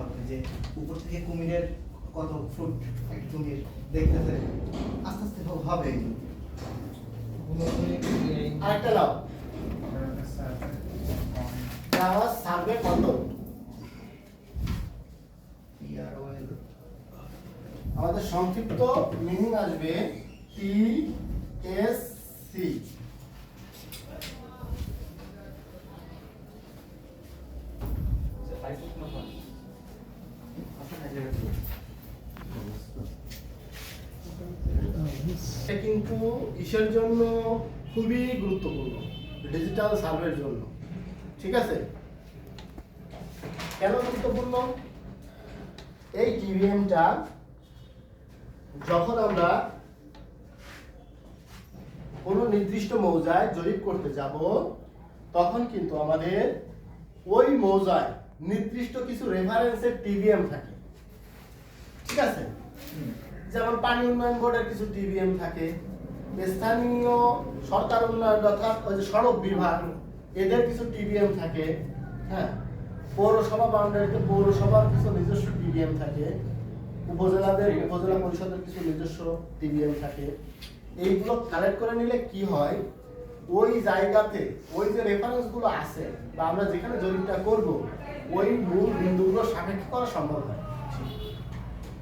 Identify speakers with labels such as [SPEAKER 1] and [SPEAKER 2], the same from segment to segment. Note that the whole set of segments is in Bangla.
[SPEAKER 1] হবে যে উপর থেকে কুমিরের কত ফুট একটা কুমির দেখতেছে আস্তে আস্তে হবে।
[SPEAKER 2] আরেকটা নাও। আমাদের সংক্ষিপ্ত মিনিং আসবে টি এস সি এটা কিন্তু ইসের জন্য খুবই গুরুত্বপূর্ণ ডিজিটাল সার্ভের জন্য। ঠিক আছে? কেন গুরুত্বপূর্ণ? এই টিভিএমটা যখন আমরা কোনো নির্দিষ্ট মৌজায় জরিপ করতে যাব, তখন কিন্তু আমাদের ওই মৌজায় নির্দিষ্ট কিছু রেফারেন্সের টিভিএম থাকে। ঠিক আছে? যেমন পানি উন্নয়ন বোর্ডের কিছু টিভিএম থাকে স্থানীয় সরকার উন্নয়ন অর্থাৎ ওই যে সড়ক বিভাগ এদের কিছু টিভিএম থাকে হ্যাঁ? পৌরসভা বাউন্ডারিতে পৌরসভার কিছু নিজস্ব টিভিএম থাকে উপজেলাদের উপজেলা পরিষদের কিছু নিজস্ব টিভিএম থাকে। এইগুলো কালেক্ট করে নিলে কি হয়? ওই জায়গাতে ওই যে রেফারেন্সগুলো আছে বা আমরা যেখানে জরিপটা করব ওই মূল বিন্দুগুলো সাপেক্ষ করা সম্ভব হয়।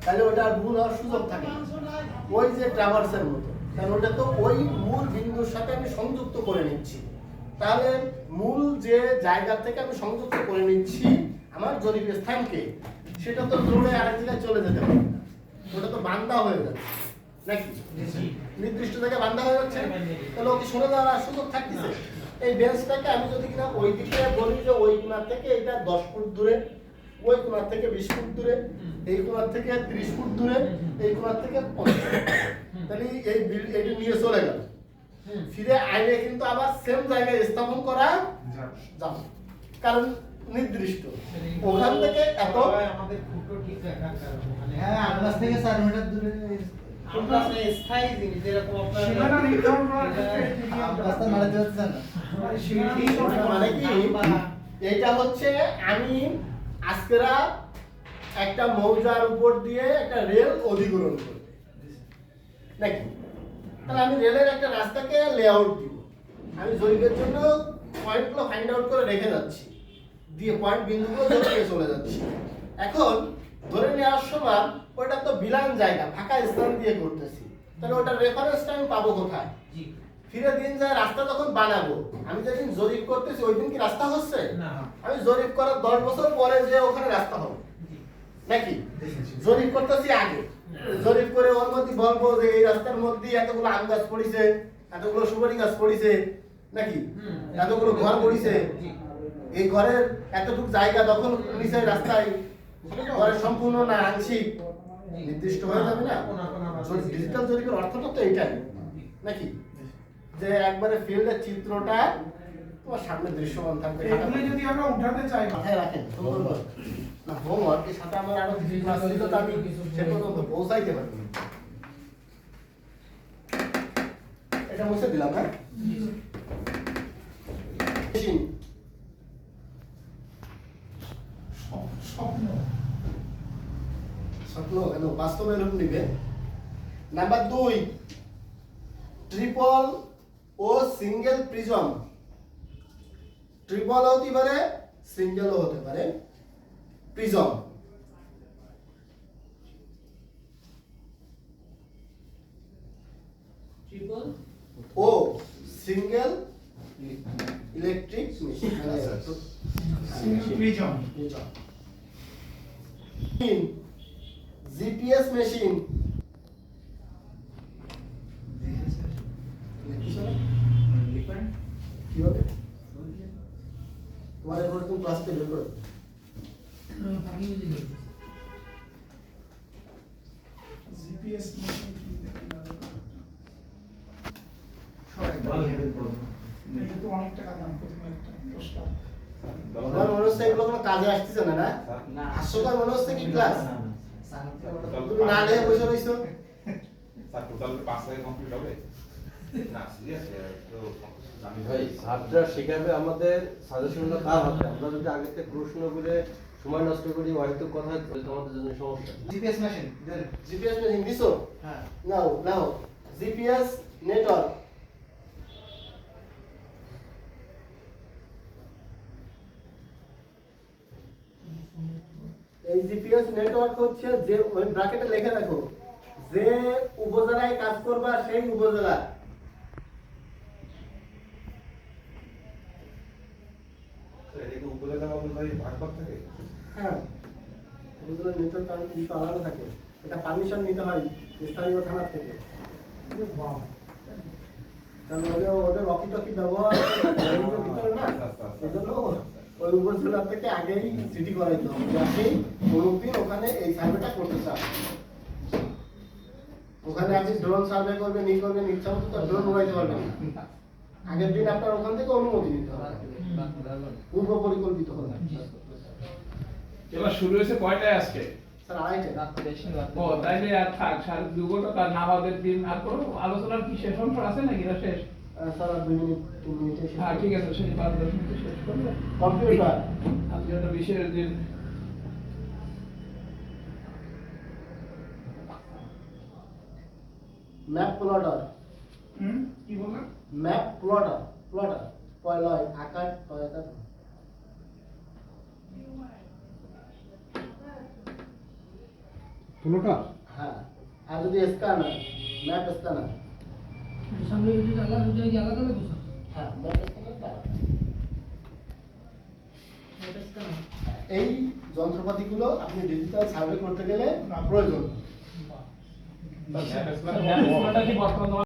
[SPEAKER 2] তাহলে ওটা আর ভুল হওয়ার সুযোগ থাকে ওই যে ট্রাভার্সের মতো। কারণ ওটা তো ওই মূল বিন্দুর সাথে আমি সংযুক্ত করে নিচ্ছি। তাহলে মূল যে জায়গা থেকে আমি সংযুক্ত করে নিচ্ছি আমার জরিপের স্থানকে, সেটা তো দৌড়ে আরেক জায়গায় চলে যেতে পারে। ওটা তো বান্দা হয়ে যাবে নাকি? নির্দিষ্ট জায়গায় বান্দা হয়ে যাচ্ছে। তাহলে ওকে সরে যাওয়ার সুযোগ থাকতেছে। এই বেঞ্চটাকে আমি যদি কিনা ওই দিকে বলি যে ওই কোণার থেকে এটা দশ ফুট দূরে ওই কোণার থেকে বিশ ফুট দূরে এই কোণার থেকে ত্রিশ ফুট দূরে এই কোণার থেকে পঞ্চাশ তাহলে এই বিল- এটি নিয়ে চলে গেল। ফিরে আইলে কিন্তু আবার সেম জায়গায় স্থাপন করা যাবে। কারণ নির্দিষ্ট। ওখান থেকে এত
[SPEAKER 3] আমাদের ফুটো ঠিক রাখার কারণে। মানে
[SPEAKER 1] হ্যাঁ আন্দাজ থেকে চার মিটার দূরে
[SPEAKER 3] আমরা স্থায়ী জিনিস যেরকম আপনার
[SPEAKER 4] সীমানা নির্ধারণ করার ক্ষেত্রে
[SPEAKER 1] রাস্তা নাড়াতে হচ্ছে না
[SPEAKER 2] মানে কি? এটা হচ্ছে আমি আজকেরা একটা মৌজার উপর দিয়ে একটা রেল অধিগ্রহণ করবে। নাকি তাহলে আমি রেলের একটা রাস্তাকে লেআউট দিব। আমি জরিপের জন্য পয়েন্টগুলো ফাইন্ড আউট করে রেখে যাচ্ছি। দিয়ে পয়েন্ট বিন্দুগুলো জরিপে চলে যাচ্ছি। এখন ধরে নেওয়ার সময় ওটা তো বিলান জায়গা, ফাঁকা স্থান দিয়ে করতেছি। তাহলে ওটার রেফারেন্সটা আমি পাবো কোথায়? ফিরে দিন যায় রাস্তা যখন বানাবো। আমি যেদিন জরিপ করতেছি ওই দিন কি রাস্তা হচ্ছে? আমি জরিপ করার দশ বছর পরে যে ওখানে রাস্তা হবে। নাকি? জরিপ করতেছি আগে। জরিপ করে ওর মধ্যে বলব যে এই রাস্তার মধ্যে এতগুলো আম গাছ পড়িছে এতগুলো সুপারি গাছ পড়িছে নাকি? এতগুলো ঘর পড়িছে। এই ঘরের এতটুকু জায়গা দখল নিচে রাস্তায় ঘরের সম্পূর্ণ না আংশিক নির্দিষ্ট হয়ে যাবে না? ডিজিটাল জরিপের অর্থটা তো এটাই। নাকি? যে একবারে ফিল্ডের চিত্রটা তোমার সামনে দৃশ্যমান থাকবে।
[SPEAKER 4] এগুলি যদি আমরা উঠাতে চাই
[SPEAKER 2] মাথায় রাখেন সুন্দর করে। না হোমওয়ার্ক এর সাথে আমার আরও কিছু ক্লাস ছিল তো আমি সে পর্যন্ত পৌঁছাইতে পারিনি এটা মুছে দিলাম হ্যাঁ?
[SPEAKER 4] স্বপ্ন
[SPEAKER 2] স্বপ্ন কেন? বাস্তবে রূপ নিবে। নাম্বার দুই ট্রিপল ও সিঙ্গেল প্রিজম। ট্রিপল হতে পারে সিঙ্গেলও হতে পারে প্রিজম। ও single electric machine.
[SPEAKER 4] Single prism
[SPEAKER 2] GPS machine কীভাবে তোমার এবার তুমি ক্লাস টেন করো
[SPEAKER 4] জিপিএস মেশিন কি এটা তো অনেক টাকা দাম প্রথমে একটা দশটা
[SPEAKER 2] আমার মনে হচ্ছে এগুলো কোনো কাজে আসতেছে না না হাস্যকর মনে হচ্ছে কি ক্লাস তুমি না দেখে বসে রইছো
[SPEAKER 5] স্যার টোটাল পাঁচ লাখে কমপ্লিট হবে না সিরিয়াস তো
[SPEAKER 6] ভাই শেখাবে আমাদের সাজেশনটা হাতে আমরা যদি আগে থেকে প্রশ্ন করে সময় নষ্ট করি হয়তো কথা আমাদের জন্য সমস্যা।
[SPEAKER 1] জিপিএস মেশিন
[SPEAKER 2] জিপিএস মেশিন দিছো?
[SPEAKER 1] হ্যাঁ।
[SPEAKER 2] নাও নাও। জিপিএস নেটওয়ার্ক এই জিপিএস নেটওয়ার্ক হচ্ছে যে ওই ব্র্যাকেটে লিখে রাখো। যে উপজেলায় কাজ করবা সেই উপজেলা
[SPEAKER 5] স্যার উপজেলা অনুযায়ী ভাগ ভাগ থাকে?
[SPEAKER 2] হ্যাঁ। উপজেলার নেটওয়ার্ক কারণ কিন্তু আলাদা থাকে। এটা পারমিশন নিতে হয় স্থানীয় থানা থেকে। কারণ ওদের ওদের রকি টকি ব্যবহার না? এই ওই উপজেলা থেকে আগেই সিটি করাইতে হবে কোনোদিন ওখানে এই সার্ভেটা করতে চান ওখানে আপনি ড্রোন সার্ভে করবেন ই করবেন ইচ্ছা মতো তো ড্রোন উড়াইতে পারবেন না। আগের দিন আপনার ওখান থেকে অনুমতি নিতে হবে। পূর্ব পরিকল্পিত হবে
[SPEAKER 7] এবার শুরু হয়েছে কয়টায় আজকে?
[SPEAKER 2] স্যার
[SPEAKER 7] ও তাইলে আর থাক সাড়ে দু ঘণ্টা তার নামাজের দিন। আর কোনো আলোচনার কি শেষ অংশ আছে নাকি? না শেষ?
[SPEAKER 2] স্যার আর দুই মিনিট তিন মিনিটে
[SPEAKER 7] হ্যাঁ ঠিক আছে সেই পাঁচ দশ মিনিটে শেষ করবে।
[SPEAKER 2] কম্পিউটার।
[SPEAKER 7] একটা বিশেষ দিন।
[SPEAKER 2] ম্যাপ প্লটার
[SPEAKER 4] হুম কি বললেন?
[SPEAKER 2] ম্যাপ প্লটার প্লটার পয়লয় আকার
[SPEAKER 8] প্লটার?
[SPEAKER 2] হ্যাঁ আর যদি স্ক্যানার ম্যাপ স্ক্যানার
[SPEAKER 9] সামনে যদি আলাদা হয়ে যায় আলাদা হবে
[SPEAKER 2] হ্যাঁ ম্যাপ স্ক্যানার এই যন্ত্রপাতিগুলো আপনি ডিজিটাল সার্ভে করতে গেলে প্রয়োজন।